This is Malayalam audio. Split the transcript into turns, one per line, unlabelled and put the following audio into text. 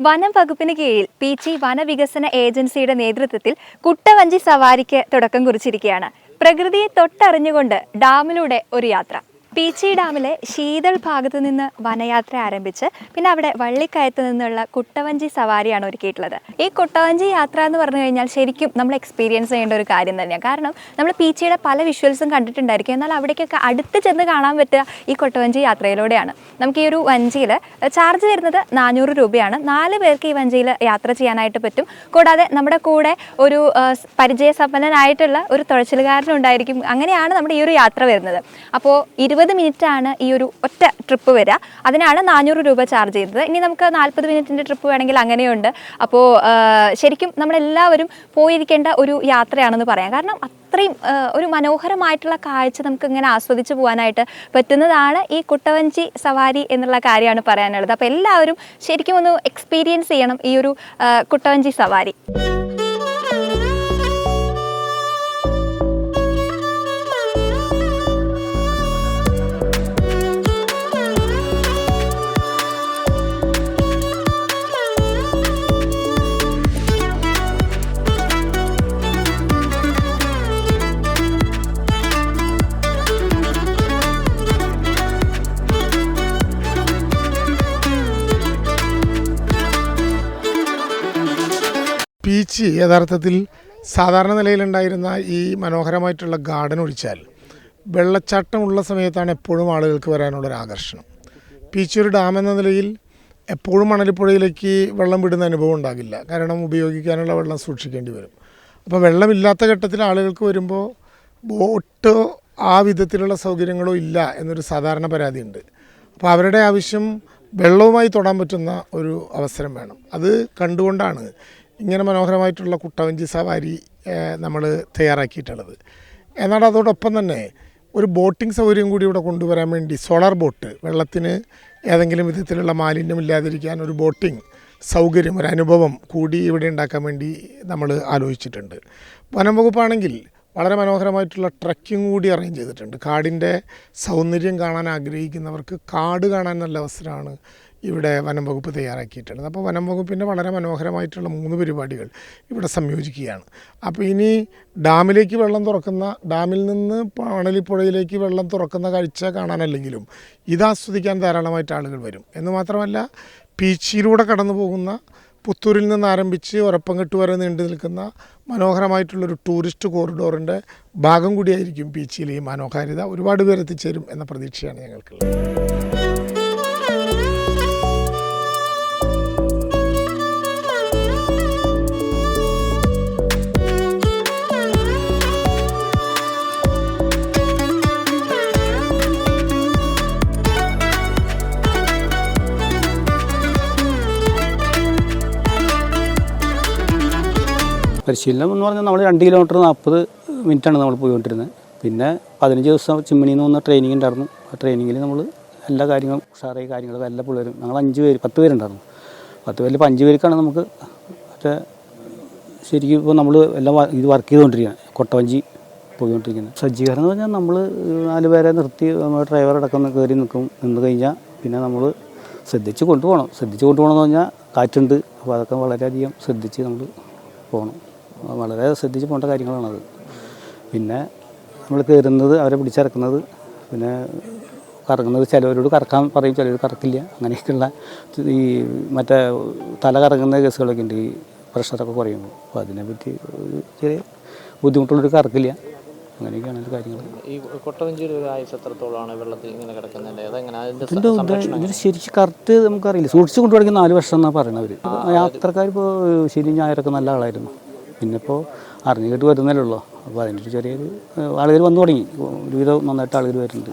വനം വകുപ്പിന് കീഴിൽ പീച്ചി വനവികസന ഏജൻസിയുടെ നേതൃത്വത്തിൽ കുട്ടവഞ്ചി സവാരിക്ക് തുടക്കം കുറിച്ചിരിക്കുകയാണ്. പ്രകൃതിയെ തൊട്ടറിഞ്ഞുകൊണ്ട് ഡാമിലൂടെ ഒരു യാത്ര. പീച്ചി ഡാമിലെ ശീതൾ ഭാഗത്ത് നിന്ന് വനയാത്ര ആരംഭിച്ച് പിന്നെ അവിടെ വള്ളിക്കയത്ത് നിന്നുള്ള കുട്ടവഞ്ചി സവാരിയാണ് ഒരുക്കിയിട്ടുള്ളത്. ഈ കുട്ടവഞ്ചി യാത്ര എന്ന് പറഞ്ഞു കഴിഞ്ഞാൽ ശരിക്കും നമ്മൾ എക്സ്പീരിയൻസ് ചെയ്യേണ്ട ഒരു കാര്യം തന്നെയാണ് കാരണം നമ്മൾ പീച്ചിയുടെ പല വിഷ്വൽസും കണ്ടിട്ടുണ്ടായിരിക്കും. എന്നാൽ അവിടേക്കൊക്കെ അടുത്ത് ചെന്ന് കാണാൻ പറ്റുക ഈ കുട്ടവഞ്ചി യാത്രയിലൂടെയാണ്. നമുക്ക് ഈ ഒരു വഞ്ചിയിൽ ചാർജ് വരുന്നത് നാനൂറ് രൂപയാണ്. നാല് പേർക്ക് ഈ വഞ്ചിയിൽ യാത്ര ചെയ്യാനായിട്ട് പറ്റും. കൂടാതെ നമ്മുടെ കൂടെ ഒരു പരിചയസമ്പന്നനായിട്ടുള്ള ഒരു തുഴച്ചിലുകാരനുണ്ടായിരിക്കും. അങ്ങനെയാണ് നമ്മുടെ ഈ ഒരു യാത്ര വരുന്നത്. അപ്പോൾ ഇരുപത് മിനിറ്റ് ആണ് ഈ ഒരു ഒറ്റ ട്രിപ്പ് വരിക. അതിനാണ് നാനൂറ് രൂപ ചാർജ് ചെയ്തത്. ഇനി നമുക്ക് നാൽപ്പത് മിനിറ്റിന്റെ ട്രിപ്പ് വേണമെങ്കിൽ അങ്ങനെയുണ്ട്. അപ്പോൾ ശരിക്കും നമ്മളെല്ലാവരും പോയിരിക്കേണ്ട ഒരു യാത്രയാണെന്ന് പറയാം. കാരണം അത്രയും ഒരു മനോഹരമായിട്ടുള്ള കാഴ്ച നമുക്ക് ഇങ്ങനെ ആസ്വദിച്ച് പോകാനായിട്ട് പറ്റുന്നതാണ് ഈ കുട്ടവഞ്ചി സവാരി എന്നുള്ള കാര്യമാണ് പറയാനുള്ളത്. അപ്പോൾ എല്ലാവരും ശരിക്കും ഒന്ന് എക്സ്പീരിയൻസ് ചെയ്യണം ഈ ഒരു കുട്ടവഞ്ചി സവാരി.
പീച്ച് യഥാർത്ഥത്തിൽ സാധാരണ നിലയിലുണ്ടായിരുന്ന ഈ മനോഹരമായിട്ടുള്ള ഗാർഡൻ ഒഴിച്ചാൽ വെള്ളച്ചാട്ടമുള്ള സമയത്താണ് എപ്പോഴും ആളുകൾക്ക് വരാനുള്ളൊരു ആകർഷണം. പീച്ചൂർ ഡാം എന്ന നിലയിൽ എപ്പോഴും മണലിപ്പുഴയിലേക്ക് വെള്ളം വിടുന്ന അനുഭവം ഉണ്ടാകില്ല. കാരണം ഉപയോഗിക്കാനുള്ള വെള്ളം സൂക്ഷിക്കേണ്ടി വരും. അപ്പോൾ വെള്ളമില്ലാത്ത ഘട്ടത്തിൽ ആളുകൾക്ക് വരുമ്പോൾ ബോട്ട് ആ വിധത്തിലുള്ള സൗകര്യങ്ങളോ ഇല്ല എന്നൊരു സാധാരണ പരാതിയുണ്ട്. അപ്പോൾ അവരുടെ ആവശ്യം വെള്ളവുമായി തൊടാൻ പറ്റുന്ന ഒരു അവസരം വേണം. അത് കണ്ടുകൊണ്ടാണ് ഇങ്ങനെ മനോഹരമായിട്ടുള്ള കുട്ടവഞ്ചി സവാരി നമ്മൾ തയ്യാറാക്കിയിട്ടുള്ളത്. എന്നാൽ അതോടൊപ്പം തന്നെ ഒരു ബോട്ടിംഗ് സൗകര്യം കൂടി ഇവിടെ കൊണ്ടുവരാൻ വേണ്ടി സോളാർ ബോട്ട് വെള്ളത്തിന് ഏതെങ്കിലും വിധത്തിലുള്ള മാലിന്യം ഇല്ലാതിരിക്കാൻ ഒരു ബോട്ടിംഗ് സൗകര്യം ഒരു അനുഭവം കൂടി ഇവിടെ ഉണ്ടാക്കാൻ വേണ്ടി നമ്മൾ ആലോചിച്ചിട്ടുണ്ട്. വനം വകുപ്പാണെങ്കിൽ വളരെ മനോഹരമായിട്ടുള്ള ട്രക്കിംഗ് കൂടി അറേഞ്ച് ചെയ്തിട്ടുണ്ട്. കാടിന്റെ സൗന്ദര്യം കാണാൻ ആഗ്രഹിക്കുന്നവർക്ക് കാട് കാണാൻ നല്ല അവസരമാണ്. ഇവിടെ വനം വകുപ്പ് തയ്യാറാക്കിയിട്ടുണ്ട്. അപ്പോൾ വനം വകുപ്പിന്റെ വളരെ മനോഹരമായിട്ടുള്ള മൂന്ന് പരിപാടികൾ ഇവിടെ സംയോജിക്കുകയാണ്. അപ്പോൾ ഇനി ഡാമിലേക്ക് വെള്ളം തുറക്കുന്ന ഡാമിൽ നിന്ന് പണലിപ്പുഴയിലേക്ക് വെള്ളം തുറക്കുന്ന കാഴ്ച കാണാനല്ലെങ്കിലും ഇത് ആസ്വദിക്കാൻ ധാരാളമായിട്ട് ആളുകൾ വരും. എന്ന് മാത്രമല്ല പീച്ചിയിലൂടെ കടന്നു പോകുന്ന പുത്തൂരിൽ നിന്ന് ആരംഭിച്ച് ഉറപ്പംകെട്ട് വരെ നീണ്ടു നിൽക്കുന്ന മനോഹരമായിട്ടുള്ളൊരു ടൂറിസ്റ്റ് കോറിഡോറിന്റെ ഭാഗം കൂടിയായിരിക്കും പീച്ചിയിലെ ഈ മനോഹാരിത. ഒരുപാട് പേർ എത്തിച്ചേരും എന്ന പ്രതീക്ഷയാണ് ഞങ്ങൾക്കുള്ളത്.
പരിശീലനം എന്ന് പറഞ്ഞാൽ നമ്മൾ രണ്ട് കിലോമീറ്റർ നാൽപ്പത് മിനിറ്റാണ് നമ്മൾ പോയിക്കൊണ്ടിരുന്നത്. പിന്നെ പതിനഞ്ച് ദിവസം ചിമ്മണിയിൽ നിന്ന് വന്ന ട്രെയിനിങ് ഉണ്ടായിരുന്നു. ആ ട്രെയിനിങ്ങിൽ നമ്മൾ എല്ലാ കാര്യങ്ങളും ഉഷാറായി കാര്യങ്ങളും എല്ലാ പിള്ളേരും ഞങ്ങൾ അഞ്ച് പേര് പത്ത് പേരുണ്ടായിരുന്നു. പത്ത് പേരിൽ ഇപ്പോൾ അഞ്ച് പേർക്കാണ് നമുക്ക് മറ്റേ ശരിക്കും ഇപ്പോൾ നമ്മൾ എല്ലാം ഇത് വർക്ക് ചെയ്തുകൊണ്ടിരിക്കുകയാണ് കൊട്ടവഞ്ചി പോയിക്കൊണ്ടിരിക്കുന്നത്. സജ്ജീകരണം എന്ന് പറഞ്ഞാൽ നമ്മൾ നാല് പേരെ നിർത്തി നമ്മൾ ഡ്രൈവർ അടക്കം കയറി നിൽക്കും നിന്ന് കഴിഞ്ഞാൽ പിന്നെ നമ്മൾ ശ്രദ്ധിച്ച് കൊണ്ടുപോകണം. ശ്രദ്ധിച്ച് കൊണ്ടുപോകണമെന്ന് പറഞ്ഞാൽ കാറ്റുണ്ട്. അപ്പോൾ അതൊക്കെ വളരെയധികം ശ്രദ്ധിച്ച് നമ്മൾ പോകണം. വളരെ ശ്രദ്ധിച്ച് പോകേണ്ട കാര്യങ്ങളാണത്. പിന്നെ നമ്മൾ കയറുന്നത് അവരെ പിടിച്ചിറക്കുന്നത് പിന്നെ കറങ്ങുന്നത് ചിലവരോട് കറക്കാൻ പറയും ചിലവർ കറക്കില്ല. അങ്ങനെയൊക്കെയുള്ള ഈ മറ്റേ തല കറങ്ങുന്ന കേസുകളൊക്കെ ഉണ്ട് ഈ പ്രഷറൊക്കെ കുറയുമ്പോൾ അപ്പോൾ അതിനെപ്പറ്റി ഒരു ചെറിയ ബുദ്ധിമുട്ടുള്ളൊരു കറക്കില്ല. അങ്ങനെയൊക്കെയാണ് അതിന്റെ കാര്യങ്ങൾ.
ഈ ഒരു ആയുസ് എത്രത്തോളമാണ് വെള്ളത്തിൽ ഇങ്ങനെ ഇതിന്റെ
ഇതിന് ശരിക്കും കറക്റ്റ് നമുക്കറിയില്ല സൂക്ഷിച്ച് കൊണ്ടുപോയി നാല് വർഷം എന്നാണ് പറയണവർ യാത്രക്കാർ ഇപ്പോൾ ശനി ഞായറൊക്കെ നല്ല ആളായിരുന്നു. പിന്നെ ഇപ്പോൾ അറിഞ്ഞു കേട്ട് വരുന്നല്ലേ ഉള്ളൂ. അപ്പോൾ അതിന്റെ ഒരു ചെറിയൊരു ആളുകൾ വന്നു തുടങ്ങി. ഒരുവിധം നന്നായിട്ട് ആളുകൾ വരുന്നുണ്ട്.